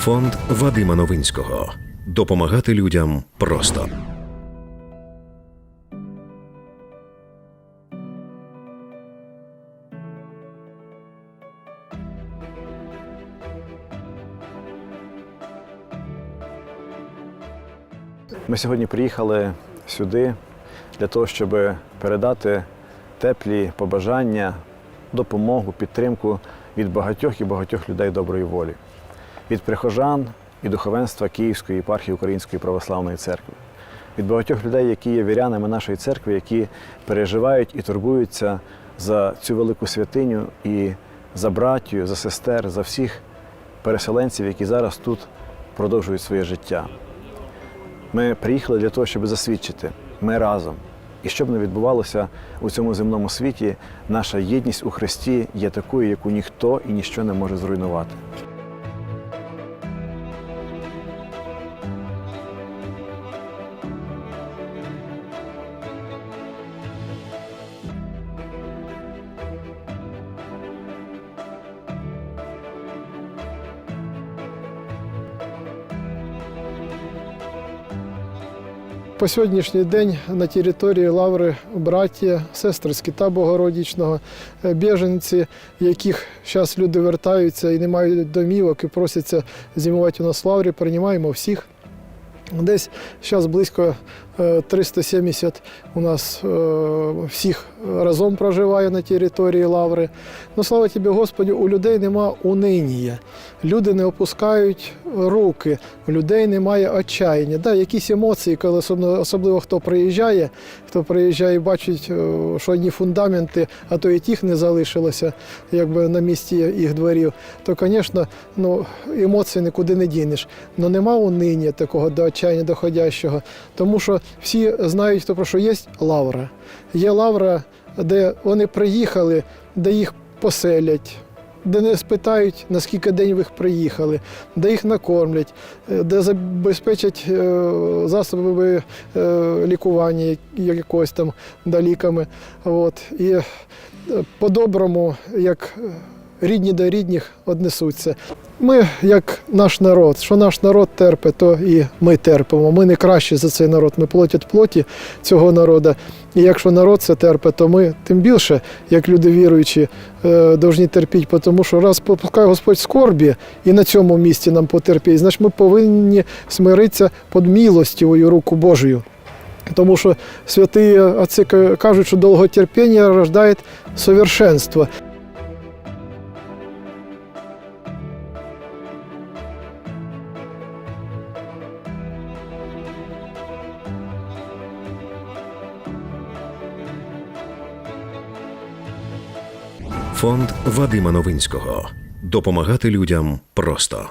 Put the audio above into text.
Фонд Вадима Новинського. Допомагати людям просто. Ми сьогодні приїхали сюди для того, щоб передати теплі побажання, допомогу, підтримку від багатьох і багатьох людей доброї волі, від прихожан і духовенства Київської єпархії Української православної церкви, від багатьох людей, які є вірянами нашої церкви, які переживають і турбуються за цю велику святиню і за братію, за сестер, за всіх переселенців, які зараз тут продовжують своє життя. Ми приїхали для того, щоб засвідчити, ми разом. І що б не відбувалося у цьому земному світі, наша єдність у Христі є такою, яку ніхто і ніщо не може зруйнувати. По сьогоднішній день на території Лаври браття, сестри з Богородічного, е, біженці, яких зараз люди вертаються і не мають домівок і просяться зимувати у нас в Лаврі, приймаємо всіх. Десь зараз близько 370 у нас е, всіх разом проживає на території Лаври. Ну, слава тобі, Господі, у людей нема унинія. Люди не опускають руки, у людей немає отчаяння. Да, якісь емоції, коли особливо, хто приїжджає, хто приїжджає і бачить, е, що одні фундаменти, а то і тих не залишилося, якби на місці їх дворів, то, звісно, ну, емоції нікуди не дінеш. Але нема униння такого до отчаяння доходящого, тому що всі знають, хто про що є лавра. Є лавра, де вони приїхали, де їх поселять. Де не спитають, наскільки день ви приїхали, де їх накормлять, е, де забезпечать е, засоби е, лікування як- якогось там да, ліками. От. І по-доброму, як рідні до рідних, однесуться. Ми, як наш народ, що наш народ терпить, то і ми терпимо. Ми не кращі за цей народ. Ми плоть від плоті цього народу. І якщо народ це терпить, то ми тим більше, як люди віруючі, е, повинні терпіти, тому що раз попускає Господь скорбі і на цьому місці нам потерпіть, значить ми повинні смиритися під милостивою руку Божою. Тому що святі отці кажуть, що довготерпіння рождає совершенство. Фонд Вадима Новинського. Допомагати людям просто.